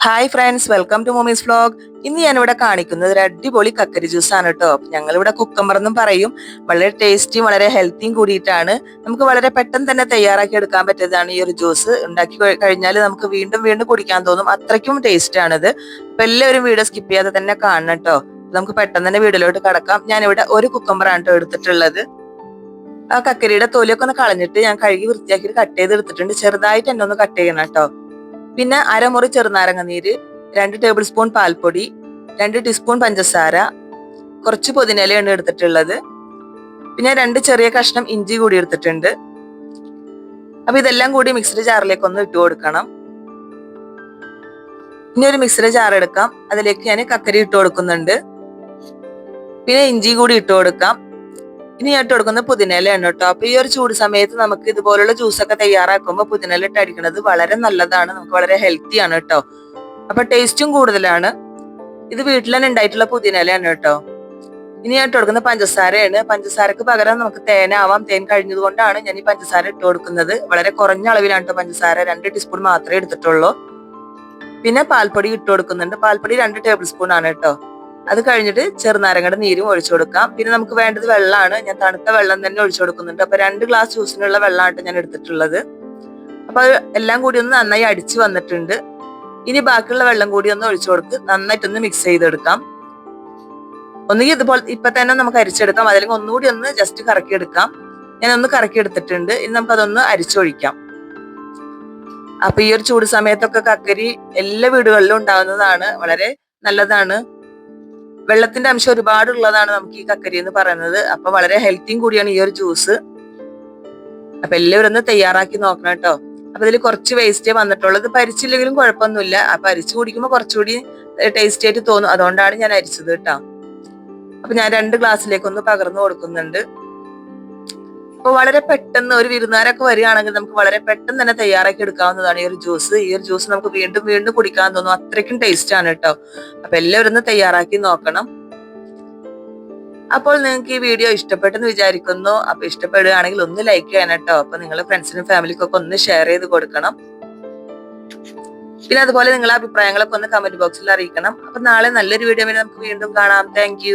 Hi friends welcome to mommy's vlog ഇന്ന് ഞാനിവിടെ കാണിക്കുന്നത് ഒരു അടിപൊളി കക്കരി ജ്യൂസ് ആണ് കേട്ടോ ഞങ്ങൾ ഇവിടെ കുക്കമ്പർ എന്നും പറയും. വളരെ ടേസ്റ്റിയും വളരെ ഹെൽത്തിയും കൂടിയിട്ടാണ്. നമുക്ക് വളരെ പെട്ടെന്ന് തന്നെ തയ്യാറാക്കി എടുക്കാൻ പറ്റിയതാണ് ഈ ഒരു ജ്യൂസ് ഉണ്ടാക്കി കഴിഞ്ഞാൽ നമുക്ക് വീണ്ടും വീണ്ടും കുടിക്കാൻ തോന്നും. അത്രയ്ക്കും ടേസ്റ്റ് ആണിത്. അപ്പൊ എല്ലാവരും വീഡിയോ സ്കിപ്പ് ചെയ്യാതെ തന്നെ കാണണം കേട്ടോ നമുക്ക് പെട്ടെന്ന് തന്നെ വീഡിയോയിലോട്ട് കടക്കാം. ഞാനിവിടെ ഒരു കുക്കമ്പറാണ് കേട്ടോ എടുത്തിട്ടുള്ളത്. ആ കക്കരിയുടെ തൊലിയൊക്കെ ഒന്ന് കളഞ്ഞിട്ട് ഞാൻ കഴുകി വൃത്തിയാക്കി കട്ട് ചെയ്ത് എടുത്തിട്ടുണ്ട് ചെറുതായിട്ട് എന്നെ ഒന്ന് കട്ട് ചെയ്യണം കേട്ടോ പിന്നെ അരമുറി ചെറുനാരങ്ങ നീര് രണ്ട് ടേബിൾ സ്പൂൺ പാൽപ്പൊടി രണ്ട് ടീസ്പൂൺ പഞ്ചസാര കുറച്ച് പുതിനയിലയാണ് എടുത്തിട്ടുള്ളത്. പിന്നെ രണ്ട് ചെറിയ കഷ്ണം ഇഞ്ചി കൂടി എടുത്തിട്ടുണ്ട്. അപ്പൊ ഇതെല്ലാം കൂടി മിക്സിയുടെ ജാറിലേക്ക് ഒന്ന് ഇട്ട് കൊടുക്കണം. ഇനി ഒരു മിക്സിയുടെ ജാർ എടുക്കാം. അതിലേക്ക് ഞാൻ കക്കരി ഇട്ട് കൊടുക്കുന്നുണ്ട്. പിന്നെ ഇഞ്ചി കൂടി ഇട്ട് കൊടുക്കാം. ഇനി ഞാൻ ഇട്ട് കൊടുക്കുന്നത് പുതിനയിലയാണ് കേട്ടോ. അപ്പൊ ഈ ഒരു ചൂട് സമയത്ത് നമുക്ക് ഇതുപോലുള്ള ജ്യൂസൊക്കെ തയ്യാറാക്കുമ്പോൾ പുതിനയില ഇട്ട് അടിക്കുന്നത് വളരെ നല്ലതാണ്. നമുക്ക് വളരെ ഹെൽത്തി ആണ് കേട്ടോ. അപ്പൊ ടേസ്റ്റും കൂടുതലാണ്. ഇത് വീട്ടിൽ തന്നെ ഉണ്ടായിട്ടുള്ള പുതിനയിലയാണ് കേട്ടോ. ഇനി ഞാൻ ഇട്ട് കൊടുക്കുന്ന പഞ്ചസാരയാണ്. പഞ്ചസാരക്ക് പകരം നമുക്ക് തേനാവാം തേൻ കഴിഞ്ഞത് കൊണ്ടാണ് ഞാൻ ഈ പഞ്ചസാര ഇട്ട് കൊടുക്കുന്നത്. വളരെ കുറഞ്ഞ അളവിലാണ് കേട്ടോ പഞ്ചസാര. രണ്ട് ടീസ്പൂൺ മാത്രമേ എടുത്തിട്ടുള്ളൂ. പിന്നെ പാൽപ്പൊടി ഇട്ട് കൊടുക്കുന്നുണ്ട്. പാൽപ്പൊടി രണ്ട് ടേബിൾ സ്പൂൺ ആണ് കേട്ടോ. അത് കഴിഞ്ഞിട്ട് ചെറുനാരങ്ങയുടെ നീരും ഒഴിച്ചു കൊടുക്കാം. പിന്നെ നമുക്ക് വേണ്ടത് വെള്ളമാണ്. ഞാൻ തണുത്ത വെള്ളം തന്നെ ഒഴിച്ചു കൊടുക്കുന്നുണ്ട്. അപ്പൊ രണ്ട് ഗ്ലാസ് ജ്യൂസിനുള്ള വെള്ളമാണ് ഞാൻ എടുത്തിട്ടുള്ളത്. അപ്പൊ എല്ലാം കൂടി ഒന്ന് നന്നായി അടിച്ചു വന്നിട്ടുണ്ട്. ഇനി ബാക്കിയുള്ള വെള്ളം കൂടി ഒന്ന് ഒഴിച്ചു കൊടുത്ത് നന്നായിട്ടൊന്ന് മിക്സ് ചെയ്തെടുക്കാം. ഒന്നുകിൽ ഇതുപോലെ ഇപ്പൊ തന്നെ നമുക്ക് അരിച്ചെടുക്കാം. അതല്ലെങ്കിൽ ഒന്നുകൂടി ഒന്ന് ജസ്റ്റ് കറക്കി എടുക്കാം ഞാൻ ഒന്ന് കറക്കി എടുത്തിട്ടുണ്ട് ഇനി നമുക്ക് അതൊന്ന് അരിച്ചൊഴിക്കാം. അപ്പൊ ഈ ഒരു ചൂട് സമയത്തൊക്കെ കക്കരി എല്ലാ വീടുകളിലും ഉണ്ടാവുന്നതാണ് വളരെ നല്ലതാണ്. വെള്ളത്തിന്റെ അംശം ഒരുപാട് ഉള്ളതാണ് നമുക്ക് ഈ കക്കരി എന്ന് പറയുന്നത്. അപ്പൊ വളരെ ഹെൽത്തിയും കൂടിയാണ് ഈ ഒരു ജ്യൂസ് അപ്പൊ എല്ലാവരും ഒന്ന് തയ്യാറാക്കി നോക്കണം കേട്ടോ. അപ്പൊ ഇതിൽ കുറച്ച് വേസ്റ്റേ വന്നിട്ടുള്ളത്. പരിച്ചില്ലെങ്കിലും കുഴപ്പമൊന്നുമില്ല. അപ്പൊ അരിച്ചു കുടിക്കുമ്പോൾ കുറച്ചുകൂടി ടേസ്റ്റി ആയിട്ട് തോന്നും. അതുകൊണ്ടാണ് ഞാൻ അരിച്ചത് കേട്ടോ. അപ്പൊ ഞാൻ രണ്ട് ഗ്ലാസ്സിലേക്ക് ഒന്ന് പകർന്നു കൊടുക്കുന്നുണ്ട്. അപ്പൊ വളരെ പെട്ടെന്ന് ഒരു വിരുന്നാരൊക്കെ വരികയാണെങ്കിൽ നമുക്ക് വളരെ പെട്ടെന്ന് തന്നെ തയ്യാറാക്കി എടുക്കാവുന്നതാണ് ഈ ഒരു ജ്യൂസ്. ഈ ഒരു ജ്യൂസ് നമുക്ക് വീണ്ടും വീണ്ടും കുടിക്കാൻ തോന്നും. അത്രയ്ക്കും ടേസ്റ്റ് ആണ് കേട്ടോ. അപ്പൊ എല്ലാവരും ഒന്ന് തയ്യാറാക്കി നോക്കണം. അപ്പോൾ നിങ്ങൾക്ക് ഈ വീഡിയോ ഇഷ്ടപ്പെട്ടെന്ന് വിചാരിക്കുന്നു. അപ്പൊ ഇഷ്ടപ്പെടുകയാണെങ്കിൽ ഒന്ന് ലൈക്ക് ചെയ്യണം കേട്ടോ. അപ്പൊ നിങ്ങൾ ഫ്രണ്ട്സിനും ഫാമിലിക്കും ഒക്കെ ഒന്ന് ഷെയർ ചെയ്ത് കൊടുക്കണം. പിന്നെ അതുപോലെ നിങ്ങളെ അഭിപ്രായങ്ങളൊക്കെ ഒന്ന് കമന്റ് ബോക്സിൽ അറിയിക്കണം. അപ്പൊ നാളെ നല്ലൊരു വീഡിയോ നമുക്ക് വീണ്ടും കാണാം. താങ്ക്